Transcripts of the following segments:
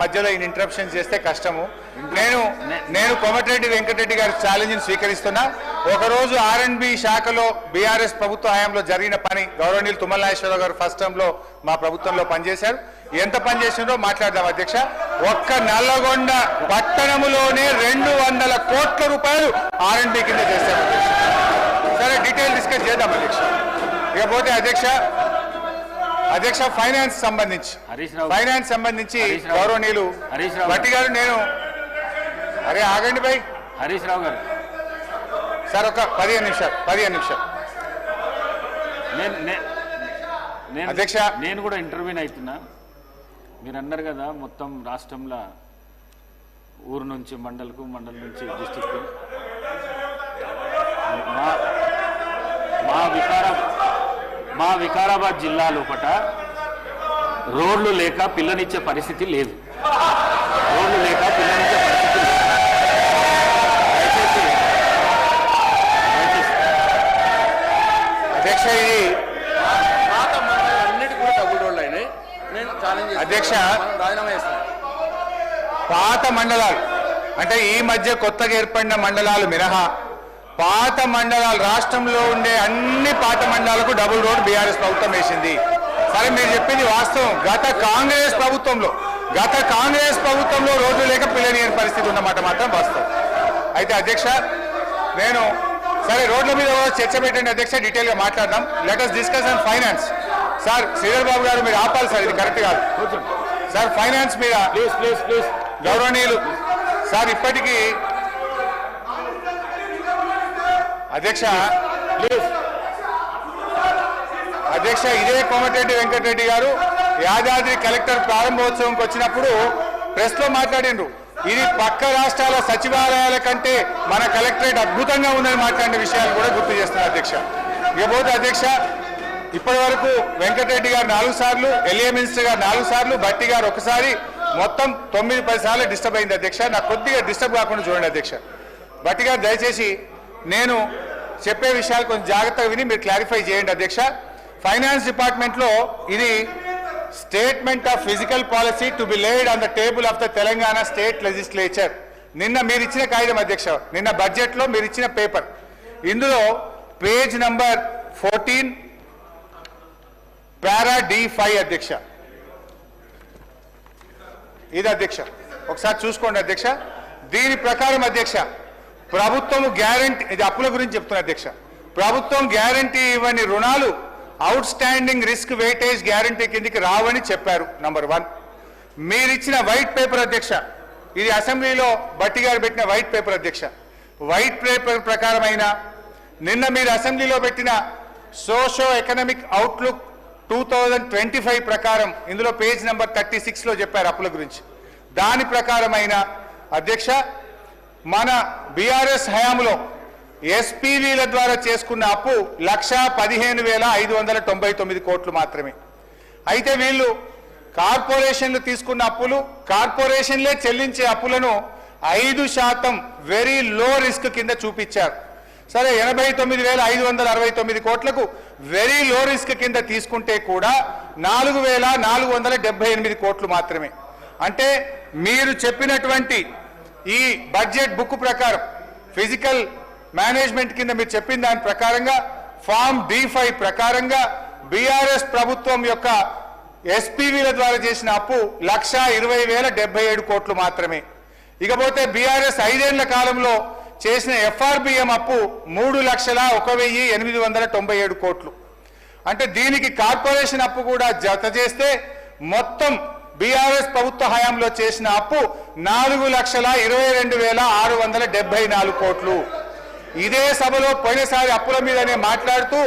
మధ్యలో ఈయన ఇంటరప్షన్ చేస్తే కష్టము. నేను నేను కోమటిరెడ్డి వెంకటరెడ్డి గారి ఛాలెంజ్ని స్వీకరిస్తున్నా. ఒకరోజు ఆర్ శాఖలో బీఆర్ఎస్ ప్రభుత్వ హయాంలో జరిగిన పని గౌరవనీయులు తుమ్మల నాగేశ్వరరావు గారు ఫస్ట్ టర్మ్ మా ప్రభుత్వంలో పనిచేశారు. ఎంత పనిచేసిందో మాట్లాడదాం అధ్యక్ష. ఒక్క నల్లగొండ పట్టణములోనే రెండు వందల కోట్ల రూపాయలు ఆర్ఎండ్బి కింద చేశారు సరే డీటెయిల్ డిస్కస్ చేద్దాం అధ్యక్ష. ఇకపోతే అధ్యక్ష అధ్యక్ష ఫైనాన్స్ సంబంధించి హరీష్ రావు. ఫైనాన్స్ సంబంధించి. గౌరవనీయులు హరీష్ రావు. భట్టి గారు నేను అరే ఆగండి భయ్ హరీష్ రావు గారు సార్ ఒక పదిహేను నిమిషాలు పదిహేను నిమిషాలు నేను అధ్యక్ష. నేను కూడా ఇంటర్వ్యూని అవుతున్నా మీరు అన్నారు కదా మొత్తం రాష్ట్రంలో ఊరు నుంచి మండలకు మండలం నుంచి డిస్టిక్ మా వికారాబాద్ జిల్లా లోపల రోడ్లు లేక పిల్లనిచ్చే పరిస్థితి లేదు రోడ్లు లేక పిల్లనిచ్చే పరిస్థితి లేదు అధ్యక్ష ఇది పాత కూడా డబ్బులు రోడ్లు అయినాయి నేను ఛాలెంజ్ అధ్యక్ష. రాజీనామా చేస్తాను పాత మండలాలు అంటే ఈ మధ్య కొత్తగా ఏర్పడిన మండలాలు మినహా పాత మండలాలు రాష్ట్రంలో ఉండే అన్ని పాత మండలాలకు డబుల్ రోడ్ బీఆర్ఎస్ ప్రభుత్వం వేసింది. సరే మీరు చెప్పింది వాస్తవం. గత కాంగ్రెస్ ప్రభుత్వంలో గత కాంగ్రెస్ ప్రభుత్వంలో రోడ్లు లేక పిల్లనియని పరిస్థితి ఉన్నమాట మాత్రం వాస్తవం. అయితే అధ్యక్ష నేను సరే రోడ్ల మీద చర్చ పెట్టండి అధ్యక్ష డీటెయిల్గా మాట్లాడదాం. Let us discuss on finance sir Sridhar Babu గారు మీరు ఆపాలి సార్ ఇది కరెక్ట్ కాదు. సార్ ఫైనాన్స్ మీద ప్లీజ్ ప్లీజ్ ప్లీజ్ గౌరవనీయులు సార్ ఇప్పటికీ అధ్యక్ష అధ్యక్ష ఇదే కోమటిరెడ్డి వెంకటరెడ్డి గారు యాదాద్రి కలెక్టర్ ప్రారంభోత్సవంకి వచ్చినప్పుడు ప్రెస్లో మాట్లాడిండ్రు. ఇది పక్క రాష్ట్రాల సచివాలయాల కంటే మన కలెక్టరేట్ అద్భుతంగా ఉందని మాట్లాడిన విషయాలు కూడా గుర్తు చేస్తున్నారు అధ్యక్ష. ఇకపోతే అధ్యక్ష ఇప్పటి వరకు వెంకటరెడ్డి గారు నాలుగు సార్లు ఎల్ఏ మినిస్టర్ గారు నాలుగు సార్లు భట్టి గారు ఒకసారి మొత్తం తొమ్మిది పది సార్లు డిస్టర్బ్ అయింది అధ్యక్ష. నాకు కొద్దిగా డిస్టర్బ్ కాకుండా చూడండి అధ్యక్ష. భట్టి గారు దయచేసి నేను చెప్పే విషయాలు కొంచెం జాగ్రత్తగా విని మీరు క్లారిఫై చేయండి అధ్యక్ష. ఫైనాన్స్ డిపార్ట్మెంట్లో ఇది statement of physical policy to be laid on the table of the Telangana state legislature నిన్న మీరు ఇచ్చిన కాగితం అధ్యక్ష నిన్న బడ్జెట్లో మీరు ఇచ్చిన పేపర్ ఇందులో page number fourteen para D five అధ్యక్ష. ఇది అధ్యక్ష. ఒకసారి చూసుకోండి అధ్యక్ష. దీని ప్రకారం అధ్యక్ష ప్రభుత్వం గ్యారంటీ ఇది అప్పుల గురించి చెప్తున్నా అధ్యక్ష. ప్రభుత్వం గ్యారంటీ ఇవ్వని రుణాలు outstanding risk weightage guarantee కిందికి రావని చెప్పారు నంబర్ వన్ మీరిచ్చిన వైట్ పేపర్ అధ్యక్ష ఇది అసెంబ్లీలో బట్టి గారు పెట్టిన వైట్ పేపర్ అధ్యక్ష. వైట్ పేపర్ ప్రకారమైన నిన్న మీరు అసెంబ్లీలో పెట్టిన socio economic outlook two thousand twenty five ప్రకారం ఇందులో పేజ్ నెంబర్ థర్టీ సిక్స్లో చెప్పారు అప్పుల గురించి. దాని ప్రకారమైన అధ్యక్ష మన బీఆర్ఎస్ హయాంలో ఎస్పీవీల ద్వారా చేసుకున్న అప్పు లక్షా పదిహేను వేల ఐదు వందల తొంభై తొమ్మిది కోట్లు మాత్రమే. అయితే వీళ్ళు కార్పొరేషన్లు తీసుకున్న అప్పులు కార్పొరేషన్లే చెల్లించే అప్పులను ఐదు శాతం వెరీ లో రిస్క్ కింద చూపించారు. సరే ఎనభై తొమ్మిది వేల ఐదు వందల అరవై తొమ్మిది కోట్లకు వెరీ లో రిస్క్ కింద తీసుకుంటే కూడా నాలుగు వేల నాలుగు వందల డెబ్బై ఎనిమిది కోట్లు మాత్రమే. అంటే మీరు చెప్పినటువంటి ఈ బడ్జెట్ బుక్ ప్రకారం ఫిజికల్ మేనేజ్మెంట్ కింద మీరు చెప్పిన దాని ప్రకారంగా ఫామ్ డి ఫైవ్ ప్రకారంగా బీఆర్ఎస్ ప్రభుత్వం యొక్క ఎస్పీవీల ద్వారా చేసిన అప్పు లక్ష ఇరవై వేల డెబ్బై ఏడు కోట్లు మాత్రమే. ఇకపోతే బీఆర్ఎస్ ఐదేళ్ళ కాలంలో చేసిన ఎఫ్ఆర్బిఎం అప్పు మూడు లక్షల ఒక వెయ్యి ఎనిమిది వందల తొంభై ఏడు కోట్లు. అంటే దీనికి కార్పొరేషన్ అప్పు కూడా జత చేస్తే మొత్తం బీఆర్ఎస్ ప్రభుత్వ హయాంలో చేసిన అప్పు నాలుగు లక్షల ఇరవై రెండు వేల ఆరు వందల డెబ్బై నాలుగు కోట్లు. ఇదే సభలో పోయినసారి అప్పుల మీదనే మాట్లాడుతూ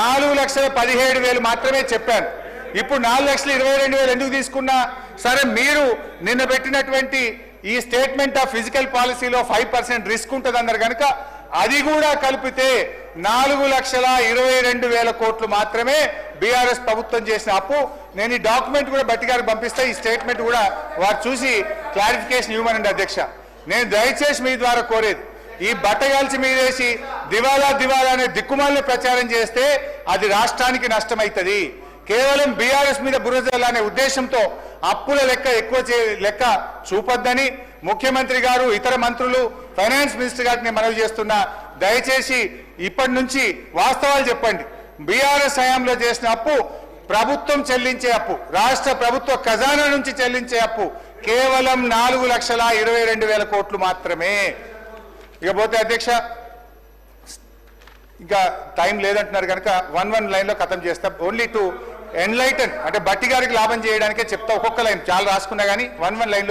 నాలుగు లక్షల పదిహేడు వేలు మాత్రమే చెప్పాను. ఇప్పుడు నాలుగు లక్షల ఇరవై రెండు వేలు ఎందుకు తీసుకున్నా? సరే మీరు నిన్న పెట్టినటువంటి ఈ స్టేట్మెంట్ ఆఫ్ ఫిజికల్ పాలసీలో ఫైవ్ పర్సెంట్ రిస్క్ ఉంటుంది అన్నారు కనుక అది కూడా కలిపితే నాలుగు లక్షల ఇరవై రెండు వేల కోట్లు మాత్రమే బీఆర్ఎస్ ప్రభుత్వం చేసిన అప్పు నేను ఈ డాక్యుమెంట్ కూడా బట్టి గారికి పంపిస్తే ఈ స్టేట్మెంట్ కూడా వారు చూసి క్లారిఫికేషన్ ఇవ్వమనండి అధ్యక్ష. నేను దయచేసి మీ ద్వారా కోరేది ఈ బట్టగాల్చి మీదేసి దివాలా దివాలా అనే దిక్కుమాలను ప్రచారం చేస్తే అది రాష్ట్రానికి నష్టమవుతుంది కేవలం బీఆర్ఎస్ మీద బురదనే ఉద్దేశంతో అప్పుల లెక్క ఎక్కువ చే లెక్క చూపొద్దని ముఖ్యమంత్రి గారు ఇతర మంత్రులు ఫైనాన్స్ మినిస్టర్ గారిని మనవి చేస్తున్నా. దయచేసి ఇప్పటి నుంచి వాస్తవాలు చెప్పండి. బీఆర్ఎస్ హయాంలో చేసిన అప్పు ప్రభుత్వం చెల్లించే అప్పు రాష్ట్ర ప్రభుత్వ ఖజానా నుంచి చెల్లించే అప్పు కేవలం నాలుగు లక్షల ఇరవై రెండు వేల కోట్లు మాత్రమే. ఇకపోతే అధ్యక్ష ఇంకా టైం లేదంటున్నారు కనుక వన్ వన్ లైన్లో ఖతం చేస్తాం. ఓన్లీ టు ఎన్లైటన్ అంటే బట్టి గారికి లాభం చేయడానికే చెప్తా ఒక్కొక్క లైన్ చాలా రాసుకున్నా కానీ వన్ వన్ లైన్లో